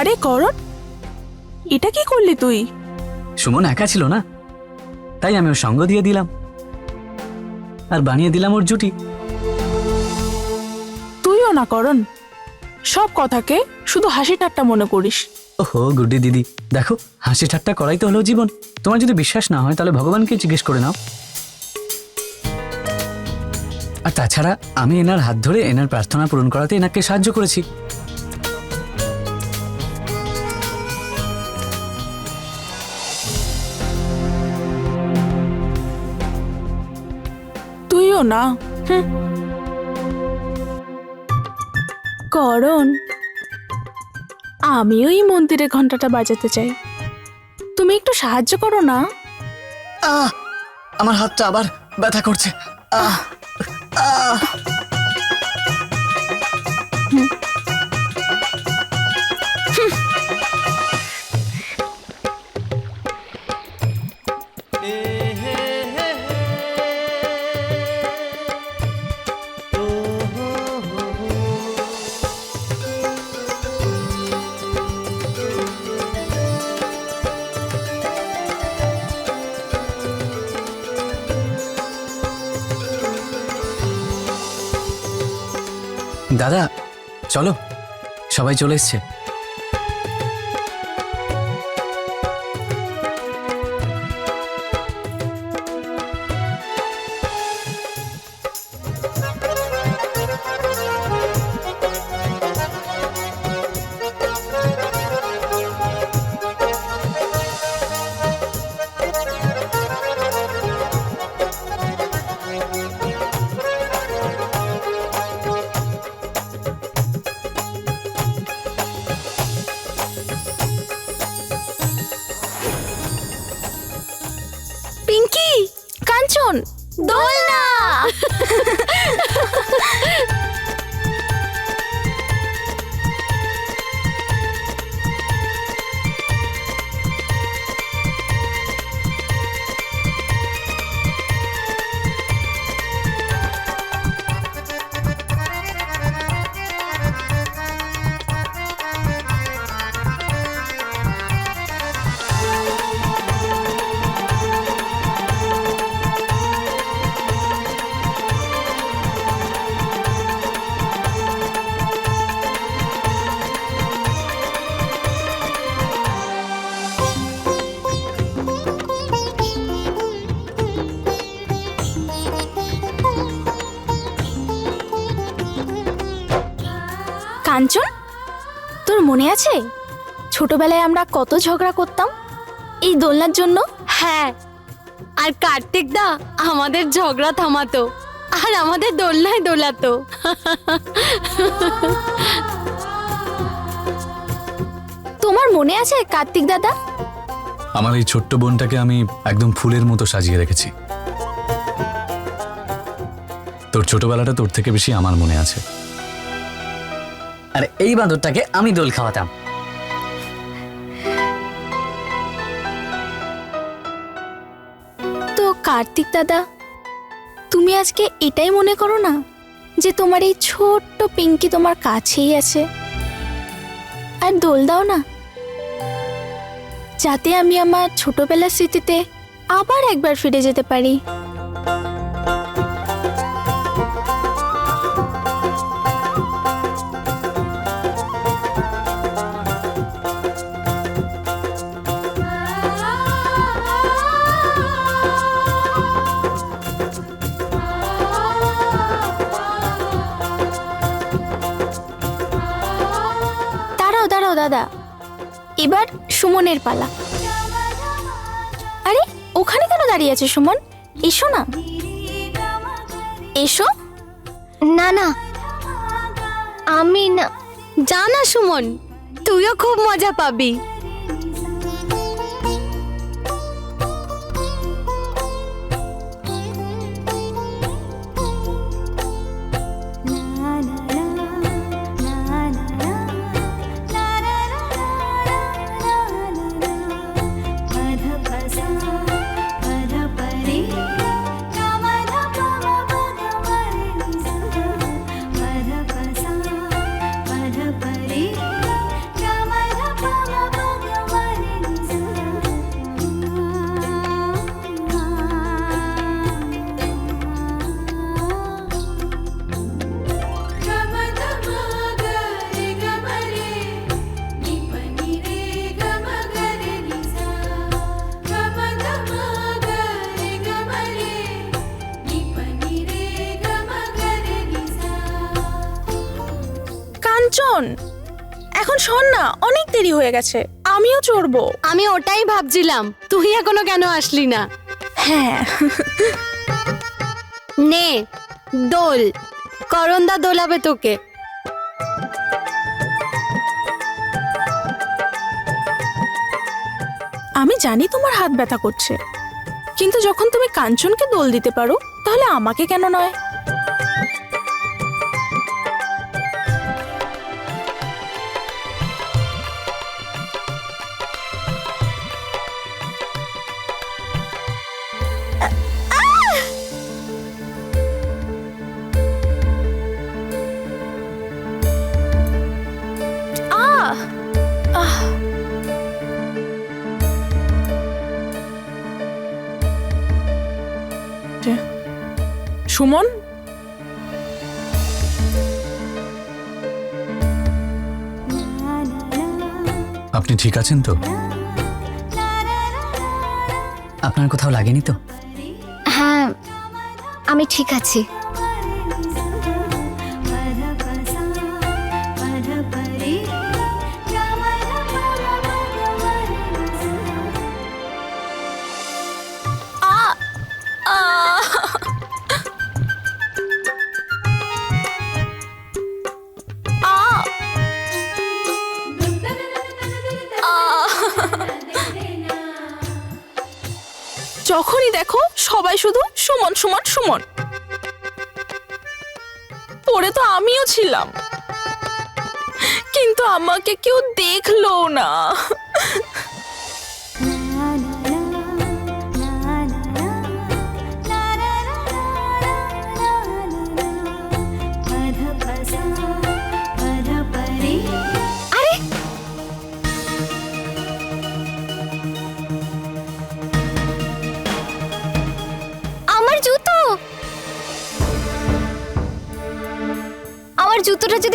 আরে করণ এটা কি করলি তুই? সুমন একা ছিল না তাই আমি ওর সঙ্গ দিয়ে দিলাম। আর বানিয়ে দিলাম ওর জুটি। তুইও না করণ সব কথাকে শুধু হাসি ঠাট্টা মনে করিস। ওহো গুড্ডি দিদি দেখো হাসি ঠাট্টা করাই তো হলো জীবন। তোমার যদি বিশ্বাস না হয় তাহলে ভগবানকে জিজ্ঞেস করে নাও। আর তাছাড়া আমি এনার হাত ধরে এনার প্রার্থনা পূরণ করাতে এনাকে সাহায্য করেছি। তুইও না করণ আমিও এই মন্দিরে ঘন্টাটা বাজাতে চাই। তুমি একটু সাহায্য করো না। আহ আমার হাতটা আবার ব্যথা করছে। আহ আহ। দাদা চলো সবাই চলে এসছে। কাঞ্চন? তোর মনে আছে? ছোটবেলায় আমরা কত ঝগড়া করতাম? এই দোলনার জন্য? হ্যাঁ। আর কার্তিক দা আমাদের ঝগড়া থামাতো। আর আমাদের দোলনায় দোলাতো। তোমার মনে আছে কার্তিক দাদা? আমার এই ছোট্ট বোনটাকে আমি একদম ফুলের মতো সাজিয়ে রেখেছি। তোর ছোটবেলাটা তোর থেকে বেশি আমার মনে আছে। আর এই বাঁদরটাকে আমি দোল খাওয়াতাম। তো কার্তিক দাদা, তুমি আজকে এটাই মনে করো না যে তোমার এই ছোট্ট পিঙ্কি তোমার কাছেই আছে? আর দোল দাও না। যাতে আমি আমার ছোটবেলার স্মৃতিতে আবার একবার ফিরে যেতে পারি। দাদা। এবার সুমনের পালা। আরে ওখানে কেন দাঁড়িয়ে আছে সুমন? এসো না। এসো। না না। আমি না জানা সুমন তুইও খুব মজা পাবি। করণ এখন শোন না অনেক দেরি হয়ে গেছে। আমিও চড়বো। আমি ওটাই ভাবছিলাম তুই এখনও কেন আসলি না? হ্যাঁ। নে দোল। করন্দা দোলাবে তোকে। আমি জানি তোমার হাত ব্যথা করছে। কিন্তু যখন তুমি কাঞ্চনকে দোল দিতে পারো তাহলে আমাকে কেন নয়? সুমন? আপনি ঠিক আছেন তো? আপনার কোথাও লাগেনি তো? হ্যাঁ আমি ঠিক আছি। শুধু সুমন সুমন সুমন। পরে তো আমিও ছিলাম। কিন্তু আমাকে কেউ দেখল না।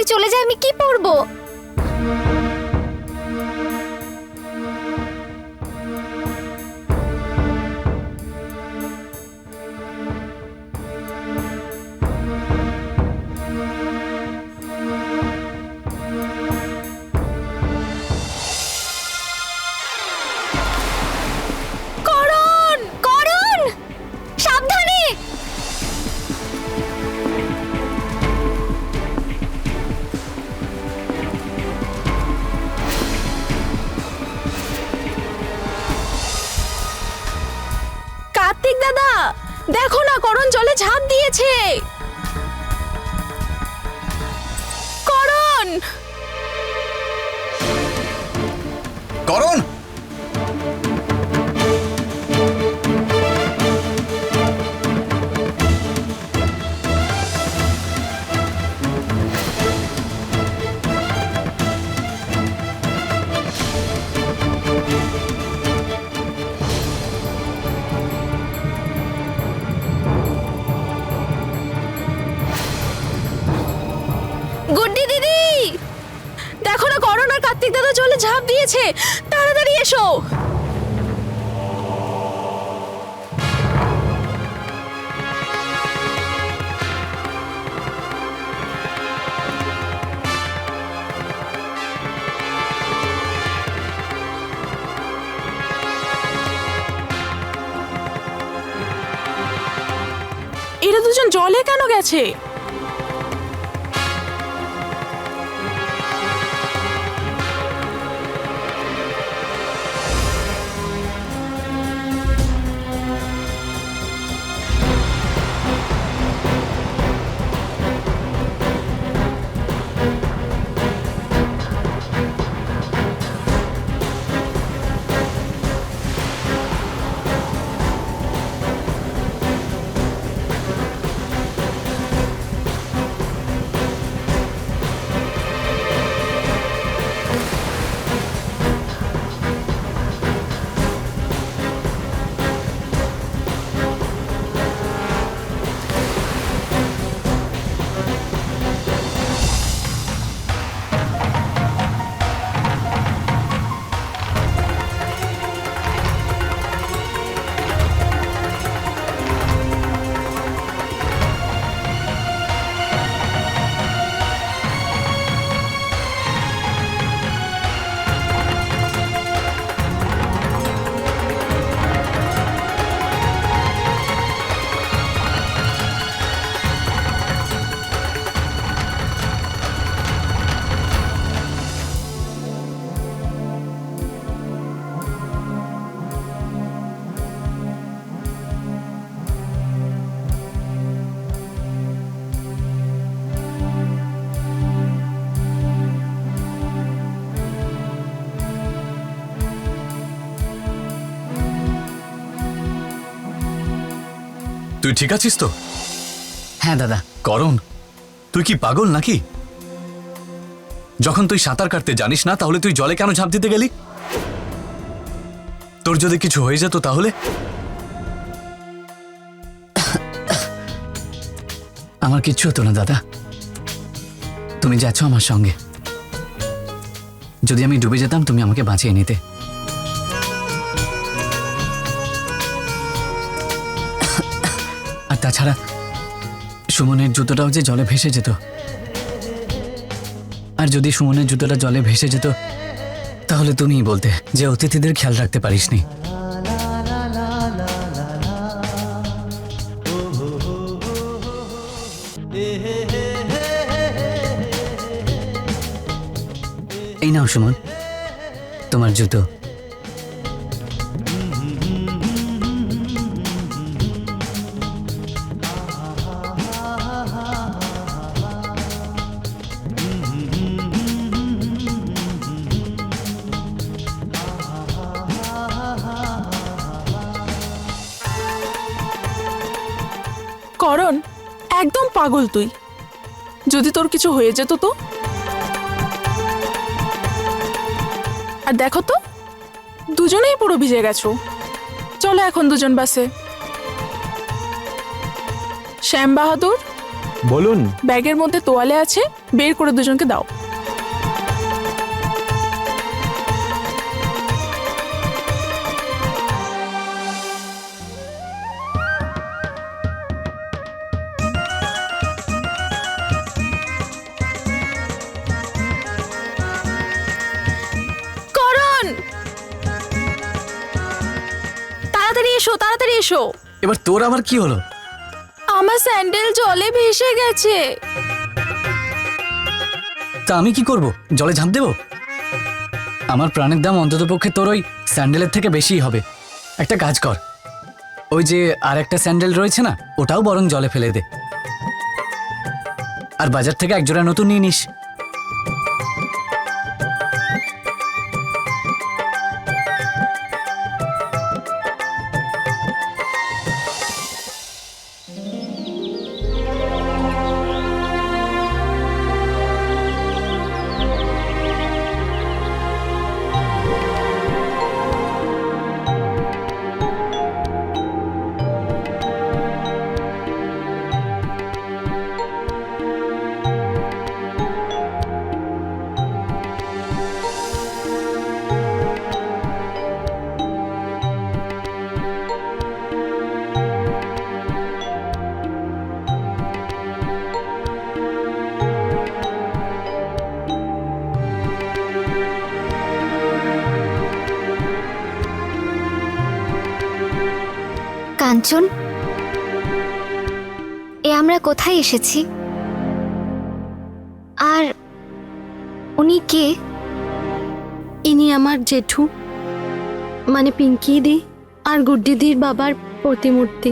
চলে যায় আমি কি করণ দুজন জলে কেন গেছে? তুই ঠিক আছিস তো? হ্যাঁ দাদা। করণ তুই কি পাগল নাকি? যখন তুই সাঁতার কাটতে জানিস না তাহলে তুই জলে কেন ঝাঁপ দিতে গেলি? তোর যদি কিছু হয়ে যেত তাহলে? আমার কিচ্ছু হতো না দাদা। তুমি যাচ্ছ আমার সঙ্গে। যদি আমি ডুবে যেতাম তুমি আমাকে বাঁচিয়ে নিতে। তাছাড়া সুমনের জুতোটাও যে জলে ভেসে যেত। আর যদি সুমনের জুতোটা জলে ভেসে যেত, তাহলে তুমিই বলতে যে অতিথিদের খেয়াল রাখতে পারিসনি। এই নাও সুমন, তোমার জুতো। পাগল তুই। যদি তোর কিছু হয়ে যেত তো? আর দেখো তো দুজনেই পুরো ভিজে গেছো। চলো এখন দুজন বাসে। শ্যাম বাহাদুর বলুন। ব্যাগের মধ্যে তোয়ালে আছে বের করে দুজনকে দাও। এসো তাড়াতাড়ি এসো। এবার তোর আবার কি হলো? আমার স্যান্ডেল জলে ভেসে গেছে। তা আমি কি করব? জলে ঝাঁপ দেব? আমার প্রাণের দাম অন্তত পক্ষে তোর ওই স্যান্ডেলের থেকে বেশিই হবে। একটা কাজ কর। ওই যে আর একটা স্যান্ডেল রয়েছে না ওটাও বরং জলে ফেলে দে। আর বাজার থেকে একজোড়া নতুন নিয়ে নিস। কাঞ্চন, এ আমরা কোথায় এসেছি? আর উনি কে? ইনি আমার জেঠু মানে পিঙ্কি দি আর গুড্ডিদির বাবার প্রতিমূর্তি।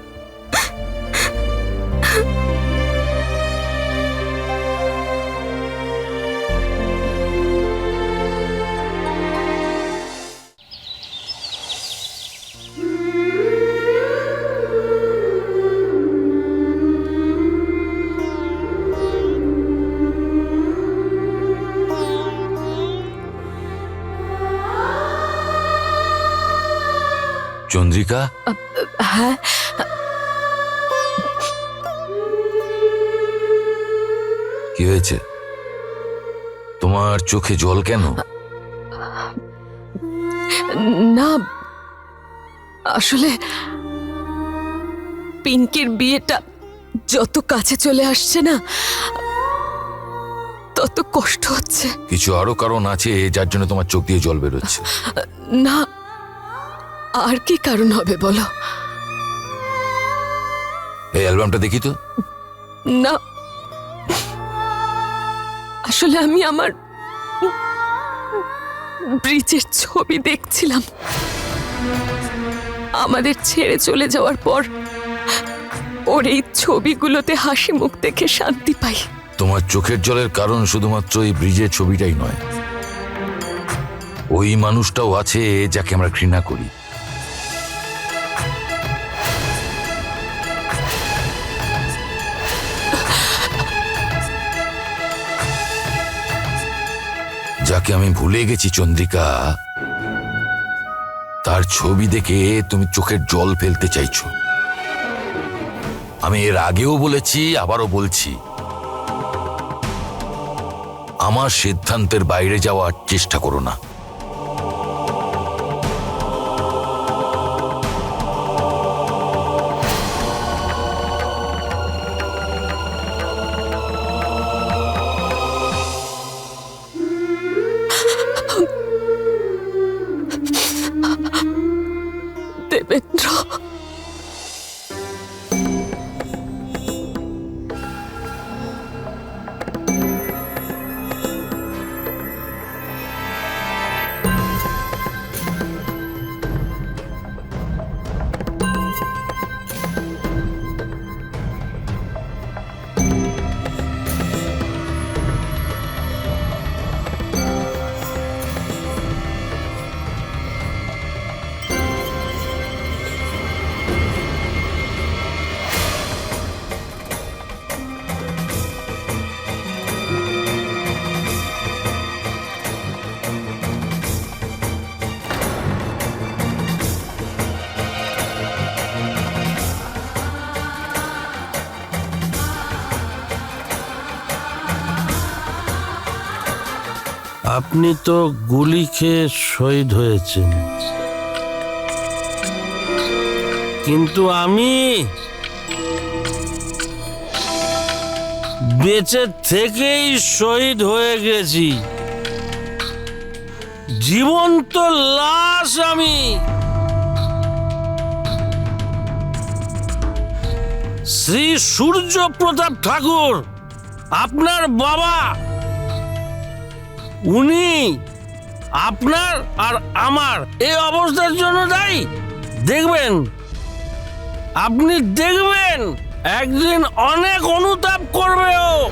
চন্দ্রিকা? হ্যাঁ। কি হয়েছে? তোমার চোখে জল কেন? না আসলে পিঙ্কির বিয়েটা যত কাছে চলে আসছে না তত কষ্ট হচ্ছে। কিছু আরও কারণ আছে যার জন্য তোমার চোখ দিয়ে জল বেরোচ্ছে। না আর কি কারণ হবে বলো? এই অ্যালবামটা দেখি তো। না। আসলে আমি আমার ব্রিজের ছবি দেখছিলাম। আমাদের ছেড়ে চলে যাওয়ার পর ওর এই ছবিগুলোতে হাসি মুখ দেখে শান্তি পাই। তোমার চোখের জলের কারণ শুধুমাত্র এই ব্রিজের ছবিটাই নয়। ওই মানুষটাও আছে যাকে আমরা ঘৃণা করি। যাকে আমি ভুলে গেছি, চন্দ্রিকা। তার ছবি দেখে তুমি চোখের জল ফেলতে চাইছো। আমি এর আগেও বলেছি, আবারও বলছি। আমার সিদ্ধান্তের বাইরে যাওয়ার চেষ্টা করো না। আপনি তো গুলি খেয়ে শহীদ হয়েছেন। কিন্তু আমি বেঁচে থেকেই শহীদ হয়ে গেছি। জীবন্ত লাশ আমি। শ্রী সূর্য প্রতাপ ঠাকুর, আপনার বাবা উনি আপনার আর আমার এই অবস্থার জন্য দায়ী। দেখবেন। আপনি দেখবেন, একদিন অনেক অনুতাপ করবেও। ও